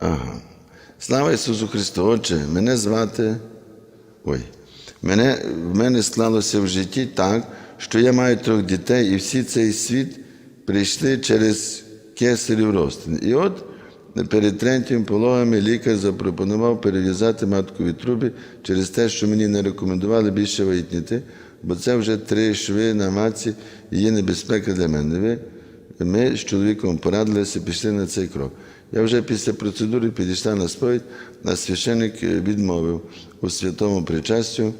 Ага. Слава Ісусу Христу! Отче, мене звати. Ой. Мене, в мене склалося в житті так, що я маю трьох дітей, і всі цей світ прийшли через кесарів розтин. І от перед третім пологами лікар запропонував перев'язати маткові труби через те, що мені не рекомендували більше вагітніти, бо це вже три шви на матці і є небезпека для мене. Ми з чоловіком порадилися, пішли на цей крок. Я вже після процедури підійшла на сповідь, а священик відмовив у святому причастю.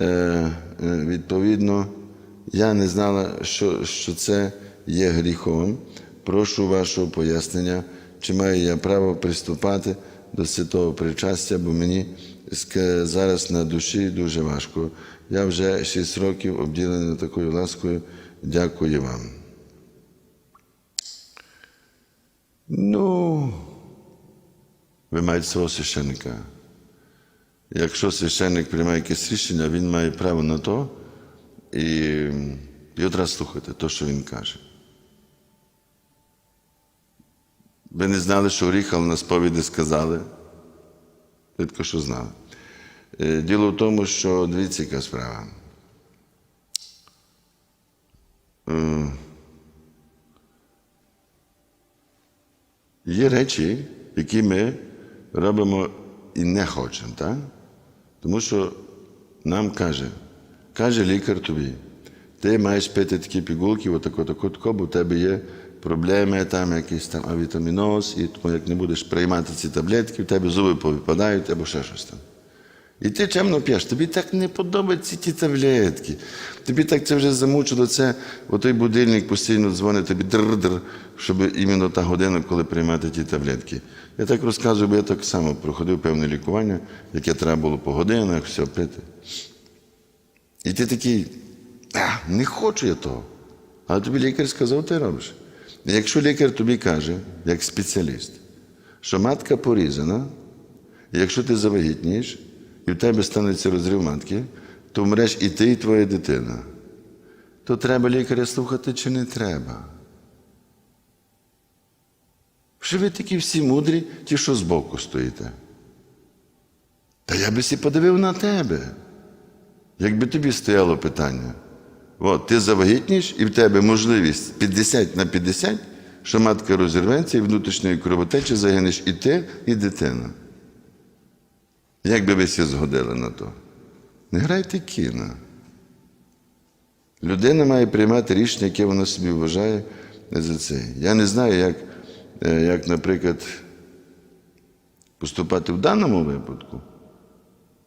Е, е, Відповідно, я не знала, що, що це є гріхом. Прошу вашого пояснення, чи маю я право приступати до святого причастя, бо мені зараз на душі дуже важко. Я вже шість років обділений такою ласкою. Дякую вам. Ну, ви маєте свого священника. Якщо священник приймає якесь рішення, він має право на то, і, і одразу слухати те, що він каже. Ви не знали, що гріх, але на сповіді сказали. Тільки що знали. Е, Діло в тому, що дивіться, яка справа. Є речі, які ми робимо і не хочемо, так? Тому що нам каже, каже лікар тобі, ти маєш пити такі пігулки, отако, тако, тако, бо в тебе є проблеми, там якийсь там авітаміноз, і тому як не будеш приймати ці таблетки, в тебе зуби повипадають або ще щось там. І ти чемно п'єш, тобі так не подобаються ті таблетки. Тобі так це вже замучило, це отой будильник постійно дзвонить тобі др-др, щоб іменно та година, коли приймати ті таблетки. Я так розказую, бо я так само проходив певне лікування, яке треба було по годинах, все пити. І ти такий, а, не хочу я того. Але тобі лікар сказав, ти робиш. І якщо лікар тобі каже, як спеціаліст, що матка порізана, і якщо ти завагітнієш, і в тебе станеться розрив матки, то вмреш і ти, і твоя дитина. То треба лікаря слухати чи не треба? Що ви такі всі мудрі, ті, що збоку стоїте? Та я би сі подивив на тебе. Якби тобі стояло питання, от ти завагітніш, і в тебе можливість 50 на 50, що матка розірветься і внутрішньої кровотечі загинеш і ти, і дитина. Як би ви всі згодили на то? Не грайте кіно. Людина має приймати рішення, яке вона собі вважає за це. Я не знаю, як, е, як, наприклад, поступати в даному випадку,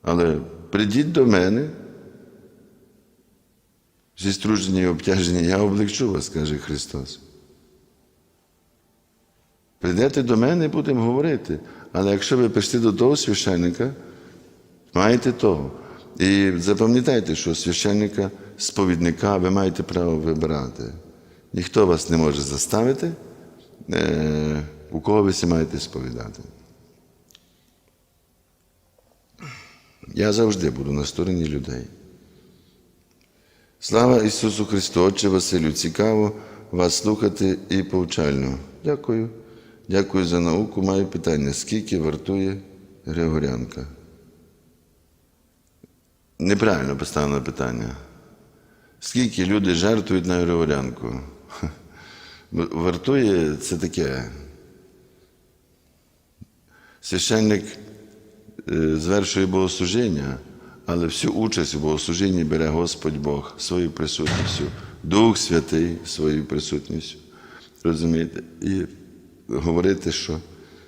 але прийдіть до мене. Зі струження і обтяження, я облегчу вас, каже Христос. Прийдете до мене і будемо говорити. Але якщо ви прийшли до того священника, маєте того. І запам'ятайте, що священника, сповідника ви маєте право вибирати. Ніхто вас не може заставити, е, у кого ви маєте сповідати. Я завжди буду на стороні людей. Слава Ісусу Христу, Отче Василю, цікаво вас слухати і повчально. Дякую. Дякую за науку. Маю питання, скільки вартує Григорянка? Неправильно поставлено питання. Скільки люди жертвують на Григорянку? Вартує це таке. Священник е, звершує богослужіння, але всю участь у богослужінні бере Господь Бог своєю присутністю, Дух Святий своєю присутністю. Розумієте? І говорити, що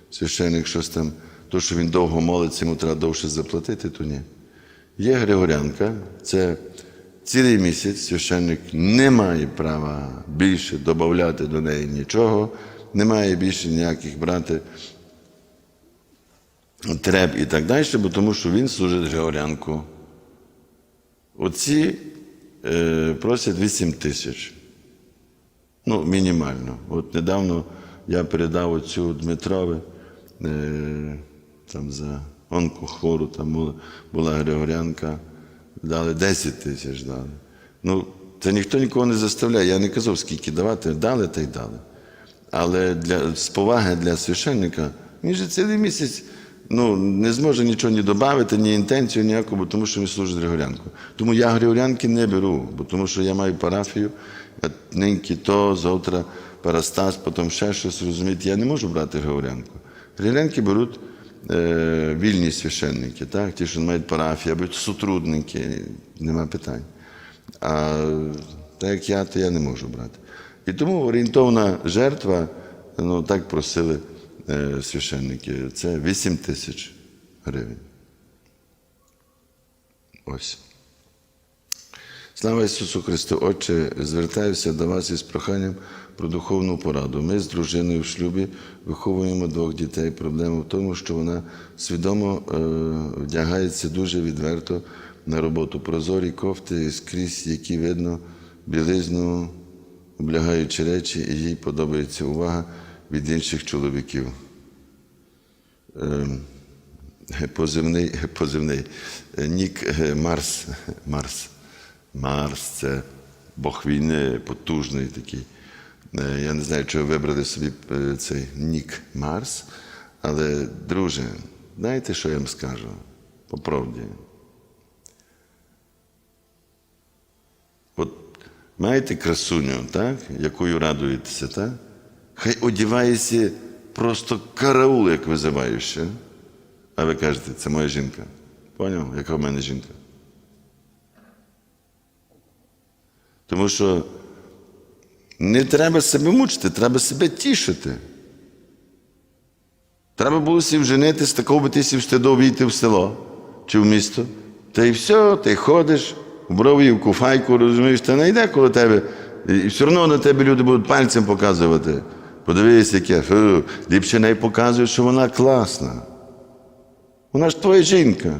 священник щось там, то, що він довго молиться, йому треба довше заплатити, то ні. Є Григорянка, це цілий місяць священник не має права більше додати до неї нічого, не має більше ніяких брати треб і так далі, бо тому що він служить Григорянку. Оці е, просять 8 тисяч. Ну, мінімально. От недавно я передав оцю Дмитрові е, там за онкохвору, там була, була Григорянка, дали 10 тисяч дали. Ну, це ніхто нікого не заставляє. Я не казав, скільки давати, дали та й дали. Але для, з поваги для священника Він же цілий місяць ну, не зможе нічого ні додати, ні інтенцію ніяку, тому що він служить Григорянку. Тому я Григорянки не беру, бо тому що я маю парафію, я ниньки то, завтра парастас, потім ще щось, розумієте, я не можу брати Григорянку. Григорянки беруть е, вільні священники, так? ті, що мають парафію, або сотрудники, нема питань. А так як я, то я не можу брати. І тому орієнтовна жертва, ну так просили е, священники, це 8 тисяч гривень. Ось. Слава Ісусу Христу! Отче, звертаюся до вас із проханням про духовну пораду. Ми з дружиною в шлюбі виховуємо двох дітей. Проблема в тому, що вона свідомо е, вдягається дуже відверто на роботу. Прозорі кофти скрізь, які видно білизну, облягаючи речі, і їй подобається увага від інших чоловіків. Е, позивний, позивний е, нік е, Марс. Марс. Марс це Бог війни, потужний такий. Е, Я не знаю, чого вибрали собі е, цей нік Марс, але, друже, знаєте, що я вам скажу? По правді. От маєте красуню, так, якою радуєтеся, так? Хай одівається просто караул, як визиваючи. А ви кажете, це моя жінка. Поняв, яка в мене жінка? Тому що не треба себе мучити, треба себе тішити. Треба було сів женитись, такого би ти сів війти в село чи в місто. Та й все, ти ходиш, в брові, в куфайку, розумієш, та не йде коло тебе. І все одно на тебе люди будуть пальцем показувати. Подивись, яке, ліпше не показує, що вона класна. Вона ж твоя жінка.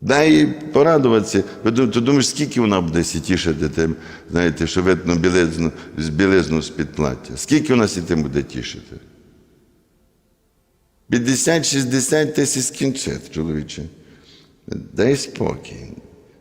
Дай їй порадуватися. Ти думаєш, скільки вона буде тішити тим, знаєте, що видно білизну, з білизну з-під плаття? Скільки вона тим буде тішити? 50-60 тисяч скінчить, чоловіче. Дай спокій.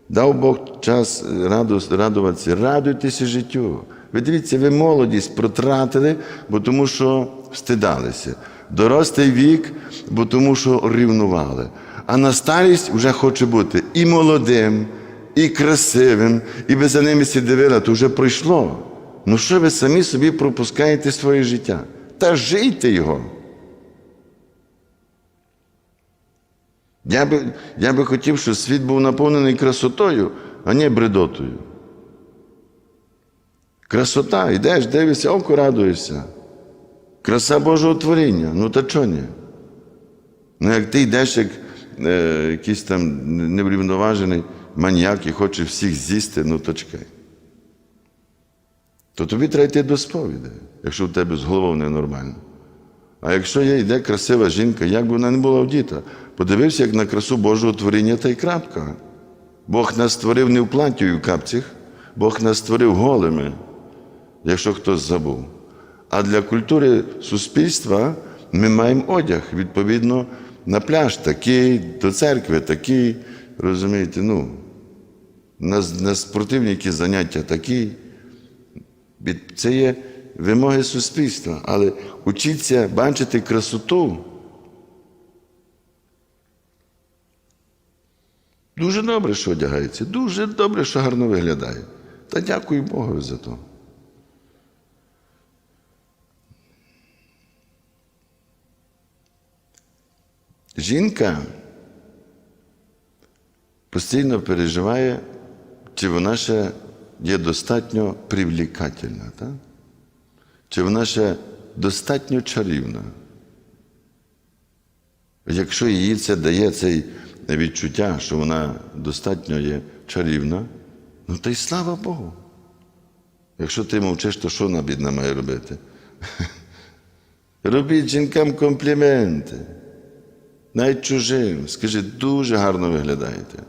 Дав Бог час радуватися, радуйтеся життю. Ви дивіться, ви молодість протратили, бо тому що встидалися. Дорослий вік, бо тому що рівнували. А на старість вже хоче бути і молодим, і красивим, і ви за ними всі то вже пройшло. Ну що ви самі собі пропускаєте своє життя? Та жийте його. Я би, я би хотів, щоб світ був наповнений красотою, а не бредотою. Красота, йдеш, дивишся, око радуєшся. Краса Божого творіння. Ну та чого ні? Ну, як ти йдеш, як е, якийсь там неврівноважений маніяк і хочеш всіх з'їсти, ну то чекай. То тобі треба йти до сповіді, якщо в тебе з головою ненормально. А якщо є йде красива жінка, як би вона не була вдіта, подивився, як на красу Божого творіння та й крапка. Бог нас створив не в платі і в капцях, Бог нас створив голими, якщо хтось забув. А для культури суспільства ми маємо одяг, відповідно, на пляж такий, до церкви такий, розумієте, ну, на, на спортивні якісь заняття такі. Це є вимоги суспільства, але учіться бачити красоту. Дуже добре, що одягається, дуже добре, що гарно виглядає. Та дякую Богу за то. Жінка постійно переживає, чи вона ще є достатньо привлікательна, так? чи вона ще достатньо чарівна. Якщо їй це дає це відчуття, що вона достатньо є чарівна, ну то й слава Богу. Якщо ти мовчиш, то що вона бідна має робити? Робіть жінкам компліменти, навіть чужим. Скажи, дуже гарно виглядаєте.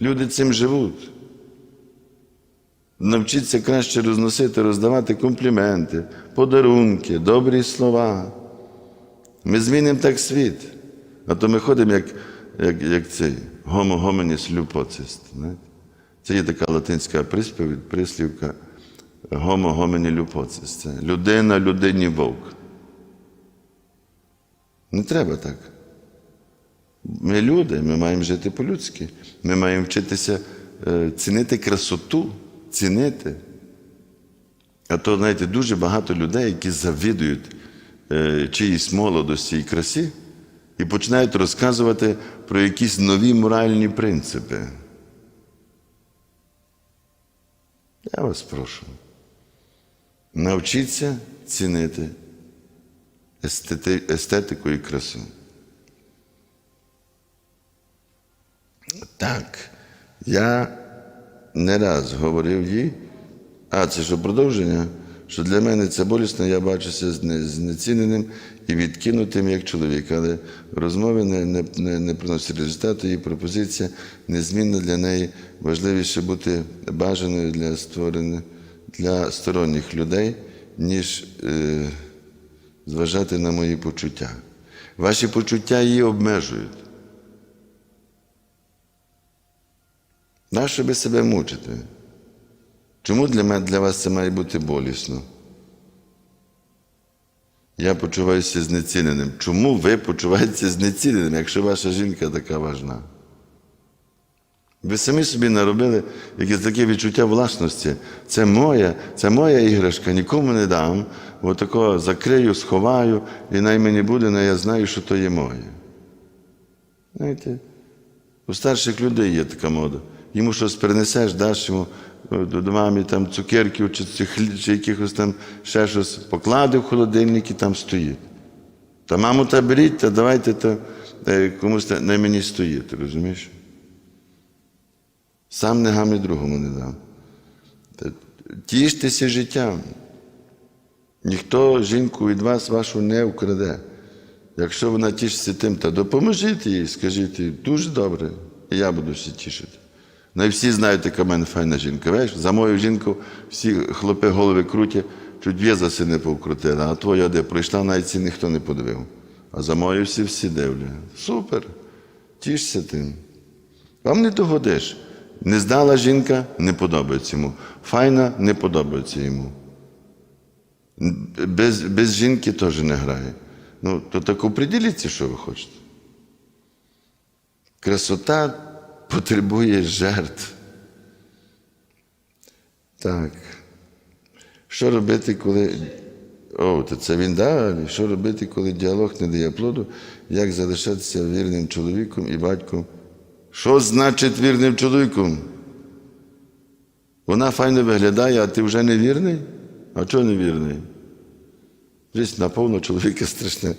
Люди цим живуть. Навчіться краще розносити, роздавати компліменти, подарунки, добрі слова. Ми змінимо так світ. А то ми ходимо, як, як, як цей гомо гоменіс люпоцист. Це є така латинська присповідь, прислівка гомо гомені люпоцист. Це людина людині вовк. Не треба так. Ми люди, ми маємо жити по-людськи. Ми маємо вчитися е, цінити красоту, цінити. А то, знаєте, дуже багато людей, які завідують е, чиїсь молодості і красі, і починають розказувати про якісь нові моральні принципи. Я вас прошу. Навчіться цінити естети, естетику і красу. Так, я не раз говорив їй, а це що продовження, що для мене це болісно, я бачуся зне- знеціненим і відкинутим як чоловік, але розмови не, не, не, не приносять результату, її пропозиція незмінна для неї важливіше бути бажаною для створених для сторонніх людей, ніж е, зважати на мої почуття. Ваші почуття її обмежують. Нащо ви себе мучите? Чому для мене для вас це має бути болісно? Я почуваюся знеціненим. Чому ви почуваєтеся знеціненим, якщо ваша жінка така важна? Ви самі собі наробили якесь таке відчуття власності. Це моя, це моя іграшка, нікому не дам. Отако закрию, сховаю, і най мені буде, але я знаю, що то є моє. Знаєте, у старших людей є така мода. Йому щось перенесеш, даш йому е, до мамі там цукерків чи, чи, чи якихось там ще щось, поклади в холодильник і там стоїть. Та маму та беріть, та давайте та, е, комусь та, мені стоїть, розумієш? Сам не гам і другому не дам. Тіштеся життям. Ніхто жінку від вас вашу не вкраде. Якщо вона тішиться тим, та допоможіть їй, скажіть їй, дуже добре, і я буду всі тішити. Ну і всі знають, яка в мене файна жінка. Знаєш, за мою жінку всі хлопи голови крутять, чуть в'язаси не повкрутили, а твоя де пройшла, навіть ці ніхто не подивив. А за мою всі всі дивлять. Супер. Тішся тим. Вам не догодиш. Не здала жінка, не подобається йому. Файна не подобається йому. Без, без жінки теж не грає. Ну, то так оприділіться, що ви хочете. Красота потребує жертв. Так. Що робити, коли. О, то це він далі. Що робити, коли діалог не дає плоду? Як залишатися вірним чоловіком і батьком? Що значить вірним чоловіком? Вона файно виглядає, а ти вже не вірний? А чого не вірний? Життя наповно чоловіка страшне.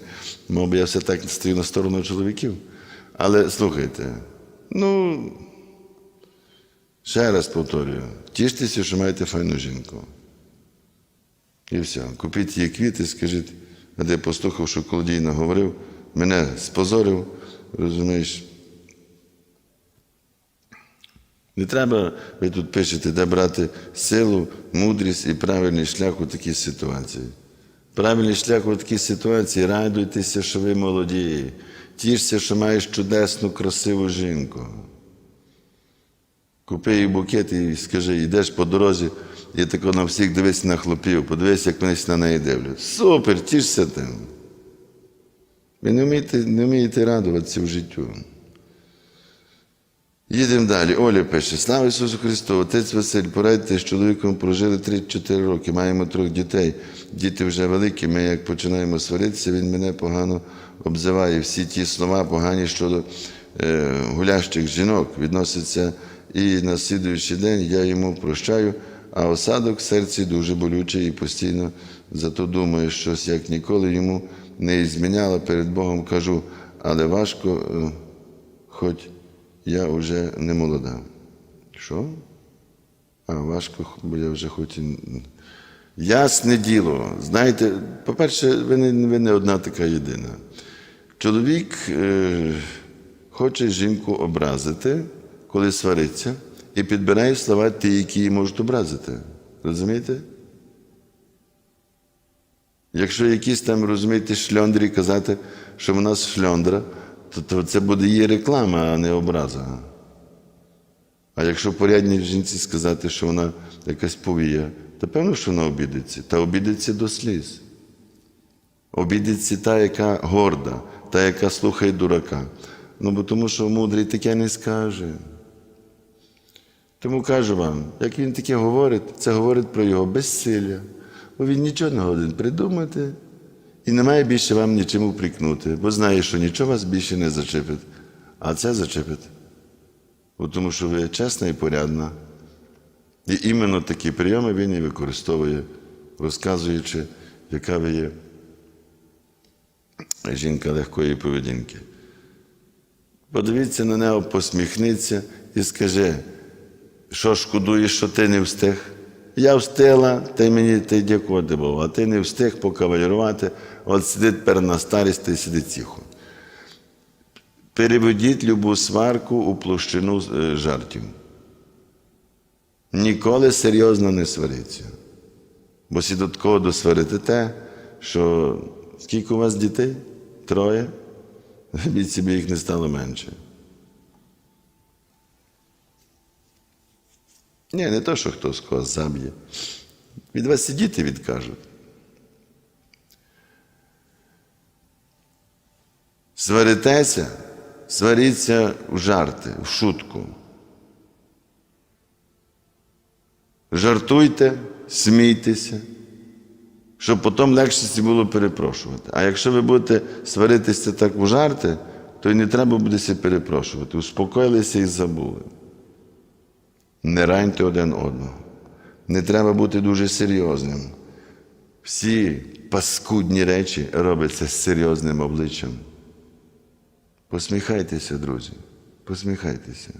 Мов я все так стою на сторону чоловіків. Але слухайте, ну, ще раз повторюю, тіштеся, що маєте файну жінку. І все. Купіть їй квіти, скажіть, а де послухав, що колодій наговорив, мене спозорив, розумієш. Не треба, ви тут пишете, де брати силу, мудрість і правильний шлях у такій ситуації. Правильний шлях у такій ситуації радуйтеся, що ви молоді. Тішся, що маєш чудесну, красиву жінку. Купи їй букет і скажи, йдеш по дорозі, і тако на всіх дивись на хлопів, подивись, як вони на неї дивляться. Супер, тішся тим. Ви не вмієте, не вмієте радуватися в життю. Їдемо далі. Оля пише: Слава Ісусу Христу! Отець Василь, порадьте, з чоловіком прожили 3-4 роки, маємо трьох дітей. Діти вже великі. Ми як починаємо сваритися, він мене погано обзиває. Всі ті слова погані щодо е, гулящих жінок відносяться і на слідуючий день я йому прощаю, а осадок в серці дуже болючий і постійно зато думаю, щось як ніколи йому не зміняла перед Богом кажу, але важко, е, хоч я вже не молода. Що? А, важко, бо я вже хоч. Ясне діло. Знаєте, по-перше, ви не, ви не одна така єдина. Чоловік е, хоче жінку образити, коли свариться, і підбирає слова ті, які її можуть образити. Розумієте? Якщо якісь там, розумієте, шльондрі казати, що вона шльондра, то, то це буде її реклама, а не образа. А якщо порядній жінці сказати, що вона якась повія, то певно, що вона обідеться, та обідеться до сліз. Обідеться та, яка горда, та, яка слухає дурака. Ну, бо тому що мудрий таке не скаже. Тому кажу вам, як він таке говорить, це говорить про його безсилля. Бо він нічого не годен придумати і не має більше вам нічим упрікнути, бо знає, що нічого вас більше не зачепить, а це зачепить. Тому що ви чесна і порядна. І іменно такі прийоми він і використовує, розказуючи, яка ви є жінка легкої поведінки. Подивіться на нього, посміхниться і скаже, що шкодуєш, що ти не встиг. Я встигла, ти мені ти дякувати Богу, а ти не встиг покавалірувати, от сидить тепер на старість і сидить тихо. Переведіть любу сварку у площину е, жартів. Ніколи серйозно не сваріться. Бо сі до такого досварите те, що скільки у вас дітей? Троє? Від собі їх не стало менше. Ні, не то, що хтось когось заб'є. Від вас і діти відкажуть. Сваритеся, сваріться в жарти, в шутку. Жартуйте, смійтеся, щоб потім легше було перепрошувати. А якщо ви будете сваритися так в жарти, то й не треба буде себе перепрошувати. Успокоїлися і забули. Не раньте один одного. Не треба бути дуже серйозним. Всі паскудні речі робляться з серйозним обличчям. Посміхайтеся, друзі, посміхайтеся.